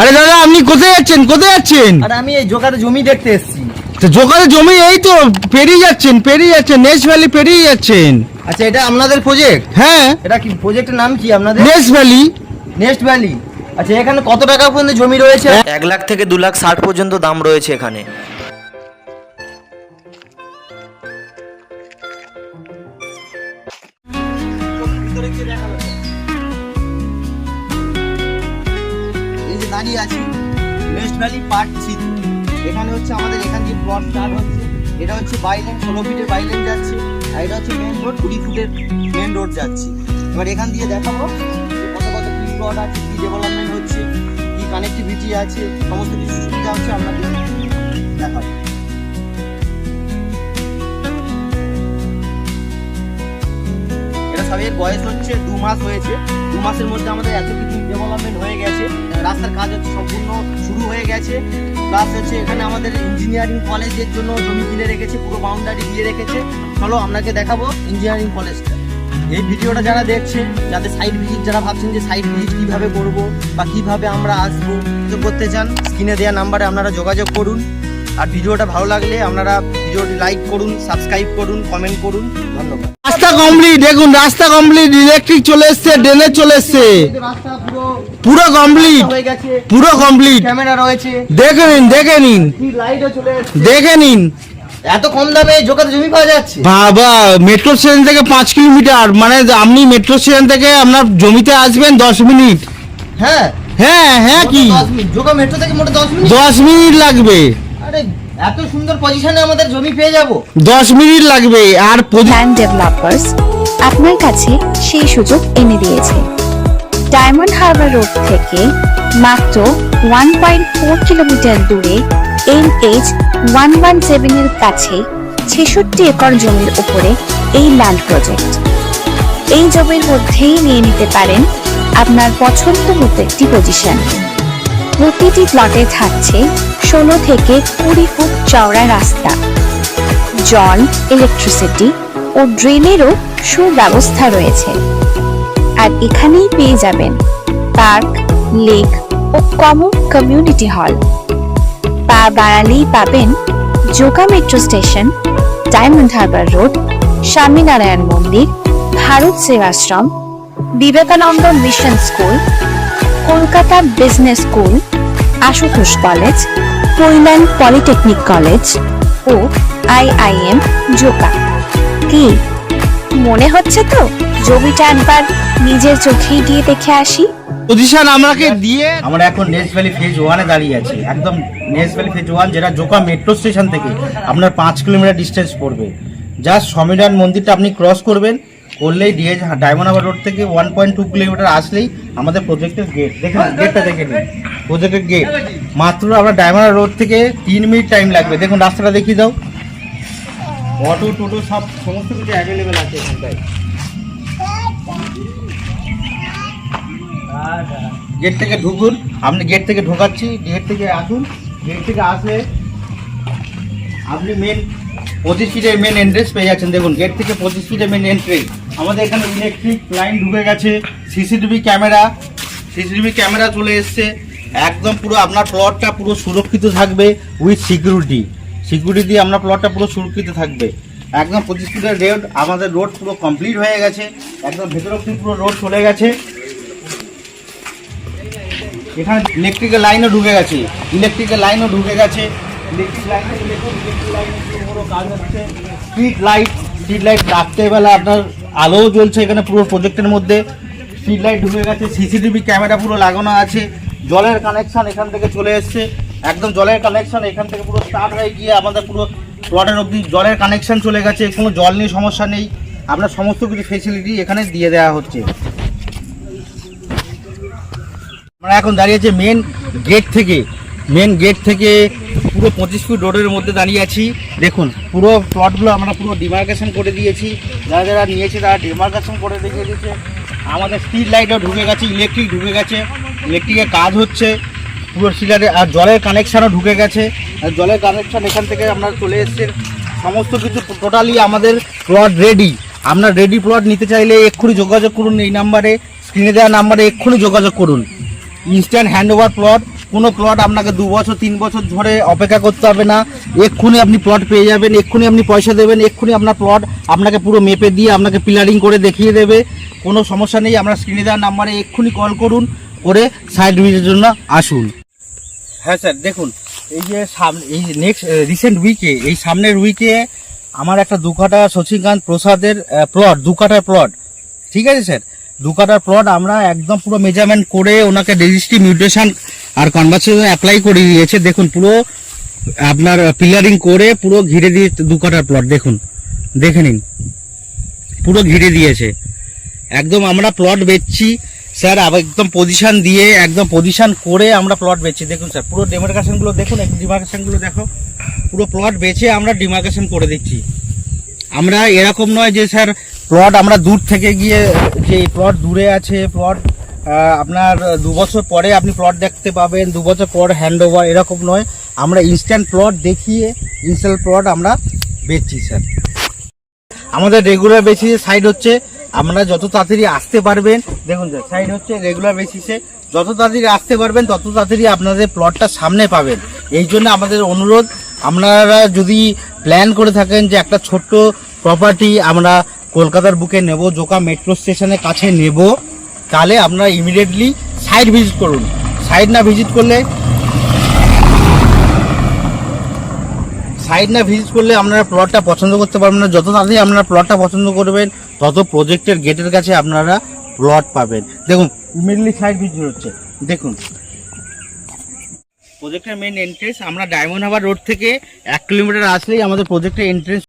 আরে দাদা আপনি কোথায় যাচ্ছেন? কোথায় যাচ্ছেন? আর আমি এই জোকারে জমি দেখতে এসেছি। তো জোকারে জমি এই তো পেরিয়ে যাচ্ছেন পেরিয়ে যাচ্ছেন নেস ভ্যালি পেরিয়ে যাচ্ছেন। আচ্ছা এটা আপনাদের প্রজেক্ট হ্যাঁ। এটা কি প্রজেক্টের নাম কি আপনাদের? নেস ভ্যালি নেক্সট ভ্যালি আচ্ছা এখানে কত টাকা পর্যন্ত জমি রয়েছে? এক লাখ থেকে দু লাখ ষাট পর্যন্ত দাম রয়েছে এখানে। দাঁড়িয়ে আছি, ওয়েস্ট ভ্যালি পার্ট থ্রি। এখানে হচ্ছে আমাদের এখান দিয়ে প্লট স্টার্ট হচ্ছে। এটা হচ্ছে বাইলেন ষোলো ফিটের বাইলেন যাচ্ছে, আর এটা হচ্ছে মেন রোড কুড়ি ফুটের মেন রোড যাচ্ছে। এবার এখান দিয়ে দেখাবো কত কত কি প্লট আছে, কি ডেভেলপমেন্ট হচ্ছে, কি কানেক্টিভিটি আছে, সমস্ত কিছু সুবিধা হচ্ছে আপনাদের দেখাবো। সবের বয়স হচ্ছে দু মাস হয়েছে। দু মাসের মধ্যে আমাদের এত কিছু ডেভেলপমেন্ট হয়ে গেছে। রাস্তার কাজ হচ্ছে সম্পূর্ণ শুরু হয়ে গেছে। প্লাস হচ্ছে এখানে আমাদের ইঞ্জিনিয়ারিং কলেজের জন্য জমি কিনে রেখেছে, পুরো বাউন্ডারি দিয়ে রেখেছে। চলো আপনাকে দেখাবো ইঞ্জিনিয়ারিং কলেজটা এই ভিডিওটা যারা দেখছে, যাদের সাইড ভিজিট যারা ভাবছেন যে সাইড ভিজিট কীভাবে করব বা কীভাবে আমরা আসব করতে চান স্ক্রিনে দেওয়া নাম্বারে আপনারা যোগাযোগ করুন। আর ভিডিওটা ভালো লাগলে আপনারা ভিডিওটি লাইক করুন সাবস্ক্রাইব করুন কমেন্ট করুন। ধন্যবাদ। রাস্তা কমপ্লিট দেখুন রাস্তা কমপ্লিট ইলেকট্রিক চলে এসছে ড্রেনেজ চলে এসছে। পুরো কমপ্লিট পুরো কমপ্লিট ক্যামেরা রয়েছে। দেখে নিন দেখে নিন। দেখে নিন। এত কম দামে জোকাতে জমি পাওয়া যাচ্ছে? বাবা মেট্রো স্টেশন থেকে পাঁচ কিলোমিটার মানে আপনি মেট্রো স্টেশন থেকে আপনার জমিতে আসবেন দশ মিনিট। হ্যাঁ। হ্যাঁ হ্যাঁ কি? দশ মিনিট। জোকা মেট্রো থেকে মোটে দশ মিনিট? দশ মিনিট লাগবে। আরে এত সুন্দর পজিশনে আমাদের জমি পেয়ে যাব। দশ মিনিট লাগবে আর ল্যান্ড ডেভেলপার্স আপনার কাছে সেই সুযোগ এনে দিয়েছে। ডায়মন্ড হারবার রোড থেকে মাত্র ওয়ান পয়েন্ট ফোর কিলোমিটার দূরে এন এইচ ওয়ান ওয়ান সেভেনের কাছে ছেষট্টি একর জমির উপরে এই ল্যান্ড প্রজেক্ট এই জমির মধ্যেই নিয়ে নিতে পারেন আপনার পছন্দ মতো একটি পজিশন প্রতিটি প্লটে থাকছে ষোলো থেকে কুড়ি ফুট চওড়া রাস্তা। জল ইলেকট্রিসিটি ও ড্রেনেরও সুব্যবস্থা রয়েছে। আর এখানেই পেয়ে যাবেন পার্ক, লেক ও কমন কমিউনিটি হল। পা বাড়ালেই পাবেন Joka metro station, Diamond Harbour road, Swaminarayan মন্দির, Bharat Sevashram, Vivekananda mission school, Kolkata business school, Ashutosh college কৈলান polytechnic college ও আইআইএম জোকা। কি? মনে হচ্ছে তো? জমিটা একবার নিজের চোখেই গিয়ে দেখে আসি। পজিশন আমাকে দিয়ে আমরা এখন নেস ভ্যালি ফেজ ওয়ানে দাঁড়িয়ে আছি। একদম নেস ভ্যালি ফেজ ওয়ান যেটা জোকা মেট্রো স্টেশন থেকে আপনার পাঁচ কিলোমিটার ডিস্টেন্স পড়বে। যা সমীরণ মন্দিরটা আপনি ক্রস করবেন করলেই ডিএজ ডায়মন্ড হারবার রোড থেকে ওয়ান পয়েন্ট টু কিলোমিটার আসলেই আমাদের প্রজেক্টের গেট দেখেন গেটটা দেখে নিন। প্রজেক্টের গেট মাত্র আমরা ডায়মন্ড রোড থেকে তিন মিনিট টাইম লাগবে। দেখুন রাস্তাটা দেখিয়ে দাও। অটো টোটো সব সমস্ত কিছু অ্যাভেলেবেল আছে এখানটায়। গেট থেকে ঢুকুন। আপনি গেট থেকে ঢোকাচ্ছি। গেট থেকে আসুন। গেট থেকে আসলে আপনি মেন পঁচিশ ফিটের মেন এন্ট্রেন্স পেয়ে যাচ্ছেন। দেখুন গেট থেকে পঁচিশ ফিটের মেন এন্ট্রি আমাদের এখানে ইলেকট্রিক লাইন ঢুকে গেছে। সিসিটিভি ক্যামেরা সিসিটিভি ক্যামেরা চলে এসছে। একদম পুরো আপনার প্লটটা পুরো সুরক্ষিত থাকবে উইথ সিকিউরিটি সিকিউরিটি দিয়ে আপনার প্লটটা পুরো সুরক্ষিত থাকবে। একদম পঁচিশ ফিটের রোড, আমাদের রোড পুরো কমপ্লিট হয়ে গেছে। একদম ভেতর অব্দি পুরো রোড চলে গেছে। এখানে ইলেকট্রিকের লাইনও ঢুকে গেছে। ইলেকট্রিকের লাইনও ঢুকে গেছে। স্ট্রিট লাইট স্ট্রিট লাইট রাত্রেবেলা আপনার আলোও জ্বলছে এখানে পুরো প্রজেক্টের মধ্যে। স্ট্রিট লাইট ঢুকে গেছে সিসিটিভি ক্যামেরা পুরো লাগানো আছে। জলের কানেকশন এখান থেকে চলে এসছে। একদম জলের কানেকশন এখান থেকে পুরো স্টার্ট হয়ে গিয়ে আমাদের পুরো প্লটের অবধি জলের কানেকশান চলে গেছে, কোনো জল নিয়ে সমস্যা নেই। আপনার সমস্ত কিছু ফেসিলিটি এখানে দিয়ে দেওয়া হচ্ছে। আমরা এখন দাঁড়িয়েছি মেন গেট থেকে। মেন গেট থেকে পুরো পঁচিশ ফুট রোডের মধ্যে দাঁড়িয়ে আছি। দেখুন, পুরো প্লটগুলো আমরা পুরো ডিমার্কেশন করে দিয়েছি। যারা যারা নিয়েছে তারা ডিমার্কেশন করে দিয়ে দিয়েছে। আমাদের স্ট্রিট লাইটও ঢুকে গেছে ইলেকট্রিক ঢুকে গেছে। ইলেকট্রিকের কাজ হচ্ছে, পুরো সিলারে আর জলের কানেকশানও ঢুকে গেছে। আর জলের কানেকশান এখান থেকে আমরা চলে এসছে। সমস্ত কিছু টোটালি আমাদের প্লট রেডি আপনার রেডি প্লট নিতে চাইলে এক্ষুনি যোগাযোগ করুন এই নাম্বারে স্ক্রিনে দেওয়া নাম্বারে এক্ষুনি যোগাযোগ করুন। ইনস্ট্যান্ট হ্যান্ড ওভার প্লট কোনো প্লট আপনাকে দু বছর, তিন বছর ধরে অপেক্ষা করতে হবে না। এক্ষুনি আপনি প্লট পেয়ে যাবেন, এক্ষুনি আপনি পয়সা দেবেন, এক্ষুনি আপনার প্লট আপনাকে পুরো মেপে দিয়ে আপনাকে পিলারিং করে দেখিয়ে দেবে। কোনো সমস্যা নেই, আমরা স্ক্রিনে দেওয়ার নাম্বারে এক্ষুনি কল করুন। করে সাইড ভিজিটের জন্য আসুন। হ্যাঁ স্যার, দেখুন, এই যে সামনে, এই নেক্সট রিসেন্ট উইকে এই সামনের উইকে আমার একটা দু কাটা শচীনকান্ত প্রসাদের প্লট দু কাটার প্লট ঠিক আছে স্যার? দু কাটার প্লট আমরা একদম পুরো মেজারমেন্ট করে ওনাকে রেজিস্ট্রি মিউটেশন আর কনভার্সেশন অ্যাপ্লাই করে দিয়েছে। দেখুন, পুরো আপনার পিলারিং করে পুরো ঘিরে দিয়ে দু কাটার প্লট দেখুন। দেখে নিন। পুরো ঘিরে দিয়েছে। একদম আমরা প্লট বেচছি। স্যার একদম পজিশন দিয়ে, একদম পজিশন করে আমরা প্লট বেচছি। দেখুন স্যার, পুরো ডিমার্কেশনগুলো দেখুন ডিমার্কেশনগুলো দেখো। পুরো প্লট বেচে আমরা ডিমার্কেশন করে দিচ্ছি। আমরা এরকম নয় যে স্যার প্লট আমরা দূর থেকে গিয়ে, যে প্লট দূরে আছে প্লট আপনার দু বছর পরে আপনি প্লট দেখতে পাবেন, দু বছর পর হ্যান্ড এরকম নয়। আমরা ইনস্ট্যান্ট প্লট দেখিয়ে ইনস্ট্যান্ট প্লট আমরা বেচছি, স্যার। আমাদের রেগুলার বেসিসে সাইড হচ্ছে আমরা যত তাড়াতাড়ি আসতে পারবেন, দেখুন স্যার সাইড হচ্ছে রেগুলার বেসিসে যত তাড়াতাড়ি আসতে পারবেন, তত তাড়াতাড়ি আপনাদের প্লটটা সামনে পাবেন। এই জন্য আমাদের অনুরোধ, আপনারা যদি প্ল্যান করে থাকেন যে একটা ছোট্ট প্রপার্টি আমরা কলকাতার বুকে নেব, জোকা মেট্রো স্টেশনের কাছে নেব, তাহলে আপনারা ইমিডিয়েটলি সাইড ভিজিট করুন। সাইড না ভিজিট করলে সাইড না ভিজিট করলে আপনারা প্লটটা পছন্দ করতে পারবেন না। যত তাড়াতাড়ি আপনারা প্লটটা পছন্দ করবেন, তত প্রজেক্টের গেটের কাছে আপনারা প্লট পাবেন। দেখুন ইমিডিয়েটলি সাইড ভিজিট হচ্ছে। দেখুন। প্রজেক্টের মেন এন্ট্রেন্স আমরা ডায়মন্ড হাবার রোড থেকে এক কিলোমিটার আসলেই আমাদের প্রজেক্টের এন্ট্রেন্স